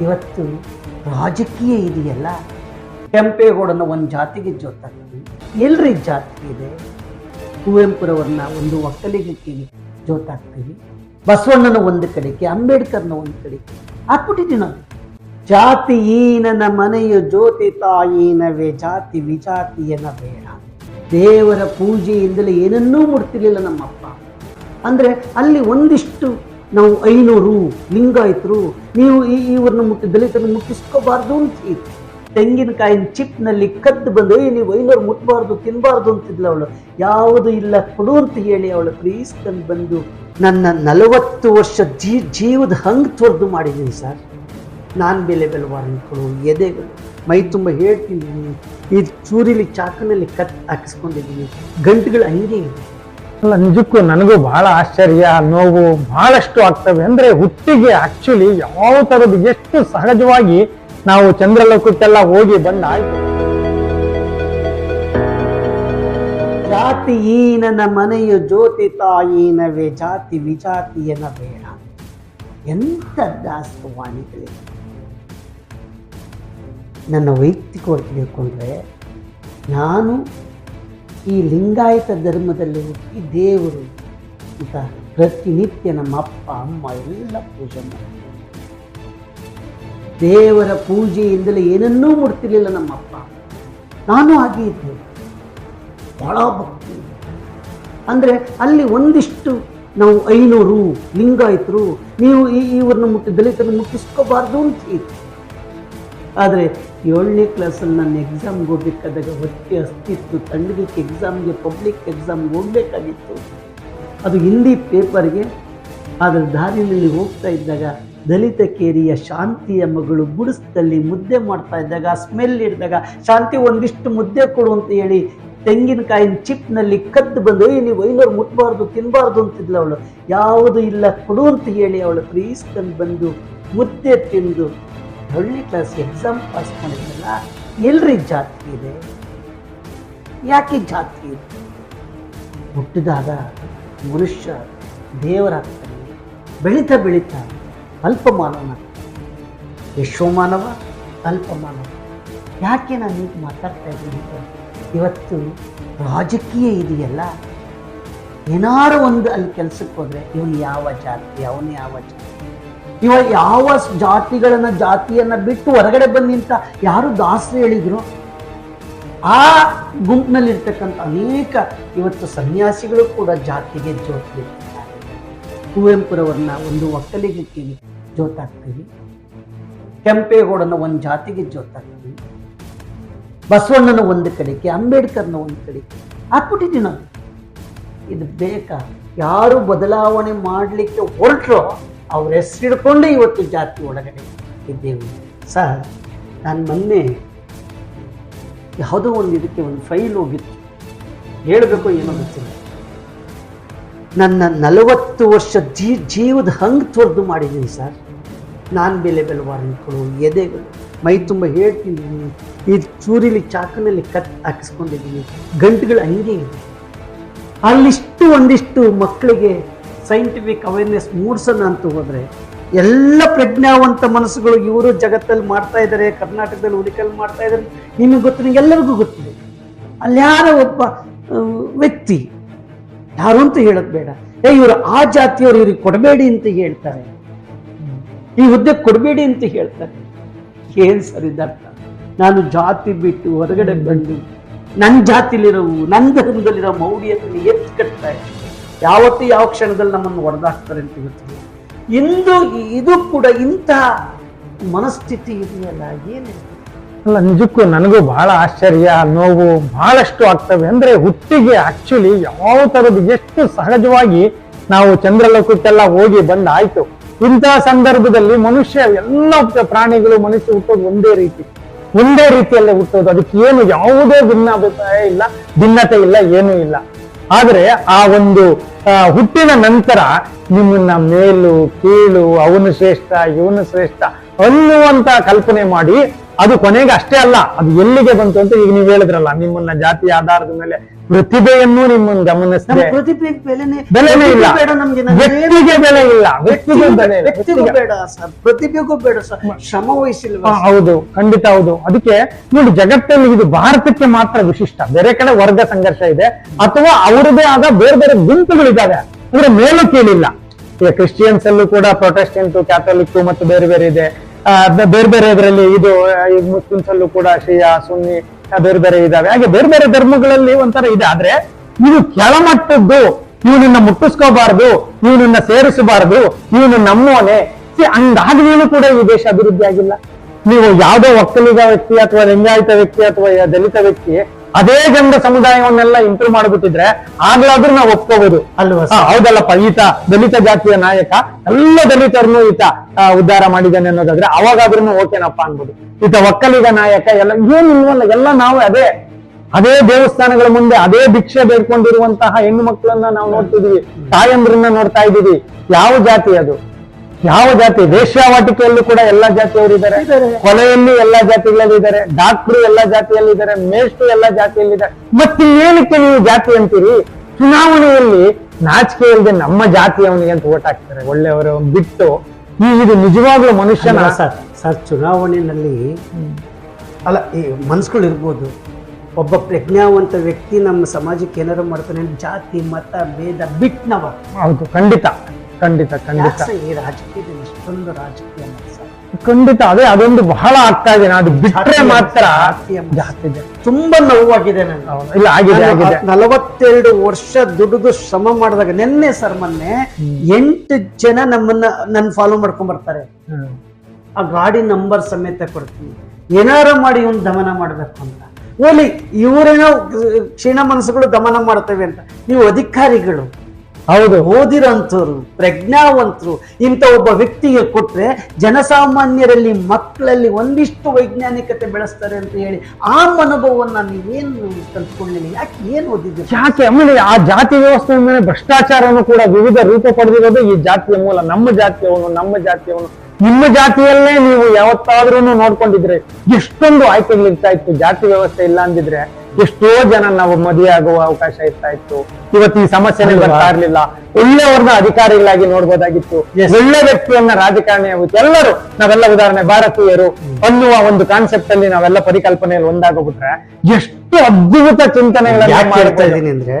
ಇವತ್ತು ರಾಜಕೀಯ ಇದೆಯಲ್ಲ? ಕೆಂಪೇಗೌಡನ ಒಂದು ಜಾತಿಗೆ ಜೋತಾಗ್ತೀವಿ. ಎಲ್ರಿ ಜಾತಿ ಇದೆ? ಕುವೆಂಪುರವ್ರನ್ನ ಒಂದು ಒಕ್ಕಲಿಗಕ್ಕೆ ಜೋತಾಗ್ತೀವಿ. ಬಸವಣ್ಣನ ಒಂದು ಕಡೆಗೆ, ಅಂಬೇಡ್ಕರ್ನ ಒಂದು ಕಡೆಗೆ. ಹಾಕ್ಬಿಟ್ಟಿದ್ದೀವಿ ನಾವು. ಜಾತಿ ಈನನ ಮನೆಯ ಜ್ಯೋತಿ ತಾಯಿನವೇ, ಜಾತಿ ವಿಜಾತಿಯನ ಬೇಡ ದೇವರ ಪೂಜೆಯಿಂದಲೇ ಏನನ್ನೂ ಮುಡ್ತಿರ್ಲಿಲ್ಲ ನಮ್ಮಪ್ಪ. ಅಂದರೆ ಅಲ್ಲಿ ಒಂದಿಷ್ಟು ನಾವು ಐನೂರು ಲಿಂಗಾಯಿತರು ನೀವು ಈ ಇವ್ರನ್ನ ಮುಟ್ಟಿ ದಲಿತರನ್ನು ಮುಟ್ಟಿಸ್ಕೋಬಾರ್ದು ಅಂತ ಇತ್ತು ತೆಂಗಿನಕಾಯಿನ ಚಿಪ್ನಲ್ಲಿ ಕದ್ದು ಬಂದು "ಏ, ನೀವು ಐನೂರು ಮುಟ್ಟಬಾರ್ದು ತಿನ್ನಬಾರ್ದು ಅಂತಿದ್ಲ ಅವಳು. ಯಾವುದು ಇಲ್ಲ ಕೊಡು ಅಂತ ಹೇಳಿ ಅವಳು ಪ್ರೀಸ್ಕೊಂಡು ಬಂದು ನನ್ನ ನಲವತ್ತು ವರ್ಷ ಜೀ ಜೀವದ ಹಂಗೆ ತೊರೆದು ಮಾಡಿದ್ದೀನಿ ಸರ್. ನಾನು ಬೆಲೆ ಬೆಲವಾರಗಳು ಎದೆಗಳು. ಮೈ ತುಂಬ ಹೇಳ್ತೀನಿ ಈ ಚೂರಿಲಿ ಚಾಕನಲ್ಲಿ ಕತ್ ಹಾಕಿಸ್ಕೊಂಡಿದ್ದೀನಿ. ಗಂಟುಗಳು ಹಂಗೆ ಇದೆ. ಅಲ್ಲ, ನಿಜಕ್ಕೂ ನನಗೂ ಬಹಳ ಆಶ್ಚರ್ಯ ನೋವು ಬಹಳಷ್ಟು ಆಗ್ತವೆ. ಅಂದ್ರೆ ಹುಟ್ಟಿಗೆ ಆಕ್ಚುಲಿ ಯಾವ ತರದ್ದು ಎಷ್ಟು ಸಹಜವಾಗಿ ನಾವು ಚಂದ್ರಲೋಕಕ್ಕೆಲ್ಲ ಹೋಗಿ ಬಂದ ಈನನ ಮನೆಯ ಜ್ಯೋತಿ ತಾಯಿನವೇ, ಜಾತಿ ವಿಜಾತಿಯನ ಬೇಡ. ಎಂಥ ದಾಸವಾಣಿಗಳಿವೆ ನನ್ನ ವೈಯಕ್ತಿಕವಾಗಿ ಹೇಳ್ಕೊಂಡ್ರೆ ನಾನು ಈ ಲಿಂಗಾಯತ ಧರ್ಮದಲ್ಲಿ ಹುಟ್ಟಿ ದೇವರು ಅಂತ ಪ್ರತಿನಿತ್ಯ ನಮ್ಮ ಅಪ್ಪ, ಅಮ್ಮ ಎಲ್ಲ ಪೂಜೆ ಮಾಡ್ತಾರೆ. ದೇವರ ಪೂಜೆಯಿಂದಲೇ ಏನನ್ನೂ ಮುಡ್ತಿರ್ಲಿಲ್ಲ ನಮ್ಮಪ್ಪ ನಾನು ಹಾಗೆ ಇದ್ದೆ. ಬಹಳ ಭಕ್ತಿ. ಅಂದರೆ ಅಲ್ಲಿ ಒಂದಿಷ್ಟು ನಾವು ಐನೂರು ಲಿಂಗಾಯತರು, ನೀವು ಈ ಇವ್ರನ್ನ ಮುಟ್ಟಿ ದಲಿತರನ್ನು ಮುಟ್ಟಿಸ್ಕೋಬಾರ್ದು ಅಂತ ಇತ್ತು ಆದರೆ ಏಳನೇ ಕ್ಲಾಸಲ್ಲಿ ನಾನು ಎಕ್ಸಾಮ್ಗೆ ಹೋಗ್ಬೇಕಾದಾಗ ಹೊತ್ತಿ ಅಸ್ತಿತ್ತು ತಂಡಕ್ಕೆ ಎಕ್ಸಾಮ್ಗೆ ಪಬ್ಲಿಕ್ ಎಕ್ಸಾಮ್ಗೆ ಹೋಗಬೇಕಾಗಿತ್ತು ಅದು ಹಿಂದಿ ಪೇಪರ್ಗೆ ಅದರ ದಾರಿನಲ್ಲಿ ಹೋಗ್ತಾ ಇದ್ದಾಗ ದಲಿತ ಕೇರಿಯ ಶಾಂತಿಯ ಮಗಳು ಗುಡಿಸ್ದಲ್ಲಿ ಮುದ್ದೆ ಮಾಡ್ತಾ ಇದ್ದಾಗ ಸ್ಮೆಲ್ ಇಡಿದಾಗ ಶಾಂತಿ ಒಂದಿಷ್ಟು ಮುದ್ದೆ ಕೊಡು ಅಂತ ಹೇಳಿ ತೆಂಗಿನಕಾಯಿನ ಚಿಪ್ನಲ್ಲಿ ಕದ್ದು ಬಂದು "ಏ, ನೀವು ಐನೂರು ಮುಟ್ಟಬಾರ್ದು ತಿನ್ನಬಾರ್ದು ಅಂತಿದ್ಲ ಅವಳು. ಯಾವುದು ಇಲ್ಲ ಕೊಡು ಅಂತ ಹೇಳಿ ಅವಳು ಪ್ರೀಸ್ಕೊಂಡು ಬಂದು ಮುದ್ದೆ ತಿಂದು ಏಳನೇ ಕ್ಲಾಸ್ ಎಕ್ಸಾಮ್ ಪಾಸ್ ಮಾಡಿದ್ರಲ್ಲ, ಎಲ್ರಿ ಜಾತಿ ಇದೆ? ಯಾಕೆ ಜಾತಿ ಇದೆ? ಹುಟ್ಟಿದಾಗ ಮನುಷ್ಯ ದೇವರಾಗ್ತಾನೆ, ಬೆಳೀತಾ ಬೆಳೀತಾ ಅಲ್ಪಮಾನವನಾಗ್ತಾನೆ ವಿಶ್ವಮಾನವ ಅಲ್ಪಮಾನವ ಯಾಕೆ ನಾನು ಈಗ ಮಾತಾಡ್ತಾ ಇದ್ದೀನಿ ಇವತ್ತು ರಾಜಕೀಯ ಇದೆಯಲ್ಲ, ಏನಾರು ಒಂದು ಅಲ್ಲಿ ಕೆಲಸಕ್ಕೆ ಹೋದರೆ ಇವನು ಯಾವ ಜಾತಿ ಅವನು ಯಾವ ಜಾತಿ ಇವ ಯಾವ ಜಾತಿಗಳನ್ನ ಜಾತಿಯನ್ನ ಬಿಟ್ಟು ಹೊರಗಡೆ ಬಂದು ನಿಂತ ಯಾರು ದಾಸರು ಹೇಳಿದ್ರು? ಆ ಗುಂಪಿನಲ್ಲಿರ್ತಕ್ಕಂಥ ಅನೇಕ ಇವತ್ತು ಸನ್ಯಾಸಿಗಳು ಕೂಡ ಜಾತಿಗೆ ಜೋತಿ ಕುವೆಂಪುರವನ್ನ ಒಂದು ಒಕ್ಕಲಿಗಕ್ಕೆ ಜೋತಾಗ್ತೀವಿ. ಕೆಂಪೇಗೌಡನ ಒಂದು ಜಾತಿಗೆ ಜೋತಾಗ್ತೀವಿ. ಬಸವಣ್ಣನ ಒಂದು ಕಡೆಗೆ, ಅಂಬೇಡ್ಕರ್ನ ಒಂದು ಕಡೆಗೆ. ಹಾಕ್ಬಿಟ್ಟಿದ್ದೀವಿ ನಾವು. ಇದು ಬೇಕಾ? ಯಾರು ಬದಲಾವಣೆ ಮಾಡಲಿಕ್ಕೆ ಹೊರಟ್ರೋ ಅವ್ರ ಹೆಸರು ಹಿಡ್ಕೊಂಡೇ ಇವತ್ತು ಜಾತಿ ಒಳಗಡೆ ಇದ್ದೇವೆ. ಸರ್, ನಾನು ಮೊನ್ನೆ ಯಾವುದೋ ಒಂದು ಇದಕ್ಕೆ ಒಂದು ಫೈಲ್ ಹೋಗಿತ್ತು. ಹೇಳಬೇಕು ಏನೋ ಗೊತ್ತಿಲ್ಲ. ನನ್ನ ನಲವತ್ತು ವರ್ಷ ಜೀ, ಜೀವದ ಹಂಗೆ ತೊರೆದು ಮಾಡಿದ್ದೀನಿ ಸರ್. ನಾನು ಬೆಲೆ ಬೆಲವಾರಗಳು ಎದೆಗಳು ಮೈ ತುಂಬ ಹೇಳ್ತಿದ್ದೀನಿ. ಈ ಚೂರಿಲಿ ಚಾಕನಲ್ಲಿ ಕತ್ ಹಾಕಿಸ್ಕೊಂಡಿದ್ದೀನಿ. ಗಂಟುಗಳು ಹಂಗೆ ಇದೆ. ಅಲ್ಲಿಷ್ಟು ಒಂದಿಷ್ಟು ಮಕ್ಕಳಿಗೆ ಸೈಂಟಿಫಿಕ್ ಅವೇರ್ನೆಸ್ ಮೂಡಿಸೋಣ ಅಂತ ಹೋದರೆ, ಎಲ್ಲ ಪ್ರಜ್ಞಾವಂತ ಮನಸ್ಸುಗಳು ಇವರು ಜಗತ್ತಲ್ಲಿ ಮಾಡ್ತಾ ಇದ್ದಾರೆ, ಕರ್ನಾಟಕದಲ್ಲಿ ಹುಡುಕಲ್ಲಿ ಮಾಡ್ತಾ ಇದ್ದಾರೆ. ನಿಮಗೆ ಗೊತ್ತು ನಿಮಗೆಲ್ಲರಿಗೂ ಗೊತ್ತಿದೆ ಅಲ್ಲಿ ಯಾರೋ ಒಬ್ಬ ವ್ಯಕ್ತಿ, ಯಾರು ಅಂತ ಹೇಳೋದು ಬೇಡ. ಏ, ಇವರು ಆ ಜಾತಿಯವರು, ಇವ್ರಿಗೆ ಕೊಡಬೇಡಿ ಅಂತ ಹೇಳ್ತಾರೆ. ಈ ಹುದ್ದೆ ಕೊಡಬೇಡಿ ಅಂತ ಹೇಳ್ತಾರೆ. ಏನು ಇದರ್ಥ? ನಾನು ಜಾತಿ ಬಿಟ್ಟು ಹೊರಗಡೆ ಬಂದು ನನ್ನ ಜಾತಿಲಿರೋ ನನ್ನ ಧರ್ಮದಲ್ಲಿರೋ ಮೌಢ್ಯತನ ಎತ್ತಿ ಕಟ್ತಾ ಇದ್ದಾರೆ ಯಾವತ್ತೂ ಯಾವ ಕ್ಷಣದಲ್ಲಿ ನಮ್ಮನ್ನು ಹೊಡೆದಾಕ್ತಾರೆ ಅಂತ ಹೇಳ್ತೀವಿ. ಇಂದು ಇದು ಕೂಡ ಇಂತಹ ಮನಸ್ಥಿತಿ ಇದೆಯಲ್ಲ, ಏನಿದೆ? ಅಲ್ಲ, ನಿಜಕ್ಕೂ ನನಗೂ ಬಹಳ ಆಶ್ಚರ್ಯ, ನೋವು ಬಹಳಷ್ಟು ಆಗ್ತವೆ. ಅಂದ್ರೆ ಹುಟ್ಟಿಗೆ ಆಕ್ಚುಲಿ ಯಾವ ತರದ್ದು ಎಷ್ಟು ಸಹಜವಾಗಿ ನಾವು ಚಂದ್ರಲೋಕಕ್ಕೆಲ್ಲ ಹೋಗಿ ಬಂದ ಆಯ್ತು ಇಂತಹ ಸಂದರ್ಭದಲ್ಲಿ ಮನುಷ್ಯ ಎಲ್ಲ ಪ್ರಾಣಿಗಳು ಮನುಷ್ಯ ಹುಟ್ಟೋದು ಒಂದೇ ರೀತಿ. ಒಂದೇ ರೀತಿಯಲ್ಲೇ ಹುಟ್ಟೋದು. ಅದಕ್ಕೆ ಏನು ಯಾವುದೇ ಭಿನ್ನಾಭಿಪ್ರಾಯ ಇಲ್ಲ, ಭಿನ್ನತೆ ಇಲ್ಲ, ಏನೂ ಇಲ್ಲ. ಆದ್ರೆ ಆ ಒಂದು ಹುಟ್ಟಿನ ನಂತರ ನಿಮ್ಮನ್ನ ಮೇಲು ಕೀಳು ಅವನು ಶ್ರೇಷ್ಠ ಇವನು ಶ್ರೇಷ್ಠ ಅನ್ನುವಂತ ಕಲ್ಪನೆ ಮಾಡಿ ಅದು ಕೊನೆಗೆ ಅಷ್ಟೇ ಅಲ್ಲ ಅದು ಎಲ್ಲಿಗೆ ಬಂತು ಅಂತ ಈಗ ನೀವು ಹೇಳಿದ್ರಲ್ಲ ನಿಮ್ಮನ್ನ ಜಾತಿ ಆಧಾರದ ಮೇಲೆ ಪ್ರತಿಭೆಯನ್ನು ನಿಮ್ಮನ್ನು ಗಮನಿಸ್ತಾರೆ ಗಮನಿಸಿದೆ ಪ್ರತಿಭೆಗೆ ಬೆಲೆನೇ ಬೆಲೆನೇ ಇಲ್ಲ. ವ್ಯಕ್ತಿಗೆ ಬೆಲೆ ಇಲ್ಲ. ವ್ಯಕ್ತಿಗೆ ಬೆಲೆ ಬೇಡ ಸರ್. ಪ್ರತಿಭೆಗೂ ಬೇಡ ಸರ್. ಶ್ರಮ ವಹಿಸಿಲ್ವಾ ಹೌದು. ಖಂಡಿತ ಹೌದು. ಅದಕ್ಕೆ ನೋಡಿ ಜಗತ್ತಲ್ಲಿ ಇದು ಭಾರತಕ್ಕೆ ಮಾತ್ರ ವಿಶಿಷ್ಟ. ಬೇರೆ ಕಡೆ ವರ್ಗ ಸಂಘರ್ಷ ಇದೆ. ಅಥವಾ ಅವರದೇ ಆದ ಬೇರೆ ಬೇರೆ ಗುಂಪುಗಳಿದ್ದಾವೆ. ಅಂದ್ರೆ ಮೇಲೆ ಕೇಳಿಲ್ಲ. ಈಗ ಕ್ರಿಶ್ಚಿಯನ್ಸ್ ಅಲ್ಲೂ ಕೂಡ ಪ್ರೊಟೆಸ್ಟೆಂಟ್ ಕ್ಯಾಥೋಲಿಕ್ ಮತ್ತು ಬೇರೆ ಬೇರೆ ಇದೆ. ಬೇರೆ ಬೇರೆ ಇದರಲ್ಲಿ ಇದು ಮುಸ್ಲಿಮ್ಸ್ ಅಲ್ಲೂ ಕೂಡ ಶಿಯಾ, ಸುನ್ನಿ ಬೇರೆ ಬೇರೆ ಇದಾವೆ. ಹಾಗೆ ಬೇರೆ ಬೇರೆ ಧರ್ಮಗಳಲ್ಲಿ ಒಂಥರ ಇದೆ. ಆದ್ರೆ ಇದು ಕೆಳಮಟ್ಟದ್ದು ಇವನನ್ನ ಮುಟ್ಟಿಸ್ಕೋಬಾರ್ದು ಇವನನ್ನ ಸೇರಿಸಬಾರದು ಇವನು ನಮ್ಮೋನೆ ಹಂಗಾದ್ಮೇಲೂ ಕೂಡ ಈ ದೇಶ ಅಭಿವೃದ್ಧಿ ಆಗಿಲ್ಲ. ನೀವು ಯಾವುದೋ ಒಕ್ಕಲಿಗ ವ್ಯಕ್ತಿ ಅಥವಾ ಲಿಂಗಾಯಿತ ವ್ಯಕ್ತಿ ಅಥವಾ ದಲಿತ ವ್ಯಕ್ತಿ ಅದೇ ಜನರ ಸಮುದಾಯವನ್ನೆಲ್ಲ ಇಂಪ್ರೂವ್ ಮಾಡಿಬಿಟ್ಟಿದ್ರೆ ಆಗ್ಲಾದ್ರೂ ನಾವು ಒಪ್ಕೋಬಹುದು ಅಲ್ವಾ ಹೌದಲ್ಲಪ್ಪ ಈತ ದಲಿತ ಜಾತಿಯ ನಾಯಕ ಎಲ್ಲ ದಲಿತರನ್ನು ಈತ ಉದ್ಧಾರ ಮಾಡಿದ್ದಾನೆ ಅನ್ನೋದಾದ್ರೆ ಅವಾಗಾದ್ರೂ ಓಕೆನಪ್ಪ ಅನ್ಬೋದು. ಈತ ಒಕ್ಕಲಿಗ ನಾಯಕ ಎಲ್ಲ ಏನು ಇಲ್ವಲ್ಲ ಎಲ್ಲ ನಾವು ಅದೇ. ಅದೇ ದೇವಸ್ಥಾನಗಳ ಮುಂದೆ ಅದೇ ಭಿಕ್ಷೆ ಬೇಡ್ಕೊಂಡಿರುವಂತಹ ಹೆಣ್ಣು ಮಕ್ಕಳನ್ನ ನಾವು ನೋಡ್ತಿದೀವಿ. ತಾಯಂದ್ರನ್ನ ನೋಡ್ತಾ ಇದ್ದೀವಿ. ಯಾವ ಜಾತಿ ಅದು? ಯಾವ ಜಾತಿ ವೇಶ್ಯಾವಾಟಿಕೆಯಲ್ಲೂ ಕೂಡ ಎಲ್ಲಾ ಜಾತಿಯವರು ಇದ್ದಾರೆ. ಇದ್ದಾರೆ. ಕೊಲೆಯಲ್ಲಿ ಎಲ್ಲಾ ಜಾತಿಗಳಲ್ಲಿ ಇದ್ದಾರೆ ಡಾಕ್ಟ್ರು ಎಲ್ಲಾ ಜಾತಿಯಲ್ಲಿ ಇದ್ದಾರೆ ಮೇಷ್ಟ್ರು ಎಲ್ಲಾ ಜಾತಿಯಲ್ಲಿದ್ದಾರೆ ಮತ್ತೆ ಏನಕ್ಕೆ ನೀವು ಜಾತಿ ಅಂತೀರಿ? ಚುನಾವಣೆಯಲ್ಲಿ ನಾಚಿಕೆ ಇಲ್ಲದೆ ನಮ್ಮ ಜಾತಿಯವನಿಗೆ ಅಂತ ಓಟ್ ಹಾಕ್ತಾರೆ. ಒಳ್ಳೆಯವರು ಬಿಟ್ಟು ಈ ಇದು ನಿಜವಾಗ್ಲೂ ಮನುಷ್ಯನ ಸರ್ ಸರ್ ಚುನಾವಣೆಯಲ್ಲಿ ಅಲ್ಲ ಈ ಮನಸ್ಸುಗಳು ಇರ್ಬೋದು. ಒಬ್ಬ ಪ್ರಜ್ಞಾವಂತ ವ್ಯಕ್ತಿ ನಮ್ಮ ಸಮಾಜಕ್ಕೆ ಏನಾರು ಮಾಡ್ತಾನೆ ಜಾತಿ ಮತ ಭೇದ ಬಿಟ್ಟು ನಾವು ಹೌದು ಖಂಡಿತ. ಖಂಡಿತ ಖಂಡಿತ. ಈ ರಾಜಕೀಯದಲ್ಲಿ ಇಷ್ಟೊಂದು ರಾಜಕೀಯ ಖಂಡಿತ ಅದೇ ಅದೊಂದು ಬಹಳ ಆಗ್ತಾ ಇದೆ. ಅದು ಬಿಟ್ರೆ ಮಾತ್ರ ತುಂಬಾ ನೋವಾಗಿದೆ. ಇಲ್ಲ ಆಗಿದೆ ಆಗಿದೆ. ನಲವತ್ತೆರಡು ವರ್ಷ ದುಡಿದು ಶ್ರಮ ಮಾಡಿದಾಗ ನಿನ್ನೆ ಸರ್ ಮೊನ್ನೆ ಎಂಟು ಜನ ನಮ್ಮನ್ನ ನನ್ನ ಫಾಲೋ ಮಾಡ್ಕೊಂಡ್ ಬರ್ತಾರೆ. ಆ ಗಾಡಿ ನಂಬರ್ ಸಮೇತ ಕೊಡ್ತೀನಿ. ಏನಾರ ಮಾಡಿ ಇವನ್ ದಮನ ಮಾಡ್ಬೇಕು ಅಂತ. ಓಲಿ ಇವರೇನೋ ಕ್ಷೀಣ ಮನಸ್ಸುಗಳು ದಮನ ಮಾಡ್ತೇವೆ ಅಂತ. ನೀವು ಅಧಿಕಾರಿಗಳು ಹೌದು, ಓದಿರೋಂಥವ್ರು, ಪ್ರಜ್ಞಾವಂತರು, ಇಂಥ ಒಬ್ಬ ವ್ಯಕ್ತಿಗೆ ಕೊಟ್ರೆ ಜನಸಾಮಾನ್ಯರಲ್ಲಿ ಮಕ್ಕಳಲ್ಲಿ ಒಂದಿಷ್ಟು ವೈಜ್ಞಾನಿಕತೆ ಬೆಳೆಸ್ತಾರೆ ಅಂತ ಹೇಳಿ ಆ ಮನೋಭಾವವನ್ನು ನೀವೇನು ಕಲ್ತ್ಕೊಳ್ಳಿ ಯಾಕೆ ಏನು ಓದಿದ್ದೀರಿ? ಯಾಕೆ? ಆಮೇಲೆ ಆ ಜಾತಿ ವ್ಯವಸ್ಥೆ ಮೇಲೆ ಭ್ರಷ್ಟಾಚಾರವನ್ನು ಕೂಡ ವಿವಿಧ ರೂಪ ಪಡೆದಿರೋದು ಈ ಜಾತಿಯ ಮೂಲ, ನಮ್ಮ ಜಾತಿಯವನು ನಮ್ಮ ಜಾತಿಯವನು. ನಿಮ್ಮ ಜಾತಿಯಲ್ಲೇ ನೀವು ಯಾವತ್ತಾದ್ರೂ ನೋಡ್ಕೊಂಡಿದ್ರೆ ಎಷ್ಟೊಂದು ಆಯ್ಕೆಗಳಿರ್ತಾ ಇತ್ತು ಜಾತಿ ವ್ಯವಸ್ಥೆ ಇಲ್ಲ ಅಂದಿದ್ರೆ ಎಷ್ಟೋ ಜನ ನಾವು ಮದುವೆ ಆಗುವ ಅವಕಾಶ ಇರ್ತಾ ಇತ್ತು. ಇವತ್ತು ಈ ಸಮಸ್ಯೆನೇ ಅಲ್ವಾ? ಬರ್ತಾ ಇರ್ಲಿಲ್ಲ ಒಳ್ಳೆಯವ್ರನ್ನ ಅಧಿಕಾರಿಗಳಾಗಿ ನೋಡ್ಬೋದಾಗಿತ್ತು. ಒಳ್ಳೆ ವ್ಯಕ್ತಿಯನ್ನ ರಾಜಕಾರಣಿ ಆಗುತ್ತೆ ಎಲ್ಲರೂ ನಾವೆಲ್ಲ ಉದಾಹರಣೆ ಭಾರತೀಯರು ಅನ್ನುವ ಒಂದು ಕಾನ್ಸೆಪ್ಟ್ ಅಲ್ಲಿ ನಾವೆಲ್ಲ ಪರಿಕಲ್ಪನೆಯಲ್ಲಿ ಒಂದಾಗೋಗ್ಬಿಟ್ರೆ ಎಷ್ಟು ಅದ್ಭುತ ಚಿಂತನೆಗಳನ್ನ ಮಾಡ್ತಾ ಇದ್ದೀನಿ ಅಂದ್ರೆ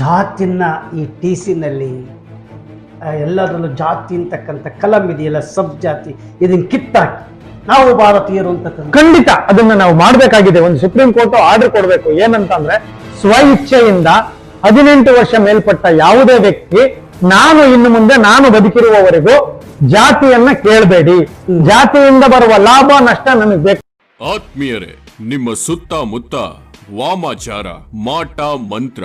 ಜಾತಿನ ಈ ಟಿ ಸಿನಲ್ಲಿ ಎಲ್ಲದರಲ್ಲೂ ಜಾತಿ ಅಂತಕ್ಕಂಥ ಕಲಂ ಇದೆಯಲ್ಲ ಸಬ್ ಜಾತಿ ಇದನ್ನ ಕಿತ್ತಾಕಿ. ನಾವು ಭಾರತೀಯರು ಅಂತ ಖಂಡಿತ ಅದನ್ನ ನಾವು ಮಾಡಬೇಕಾಗಿದೆ. ಒಂದು ಸುಪ್ರೀಂ ಕೋರ್ಟ್ ಆರ್ಡರ್ ಕೊಡಬೇಕು. ಏನಂತಂದ್ರೆ ಸ್ವ ಇಚ್ಛೆಯಿಂದ ಹದಿನೆಂಟು ವರ್ಷ ಮೇಲ್ಪಟ್ಟ ಯಾವುದೇ ವ್ಯಕ್ತಿ ನಾನು ಇನ್ನು ಮುಂದೆ ನಾನು ಬದುಕಿರುವವರೆಗೂ ಜಾತಿಯನ್ನ ಕೇಳಬೇಡಿ. ಜಾತಿಯಿಂದ ಬರುವ ಲಾಭ ನಷ್ಟ ನನಗೆ ಬೇಕು. ಆತ್ಮೀಯರೇ ನಿಮ್ಮ ಸುತ್ತಮುತ್ತ ವಾಮಾಚಾರ ಮಾಟ ಮಂತ್ರ.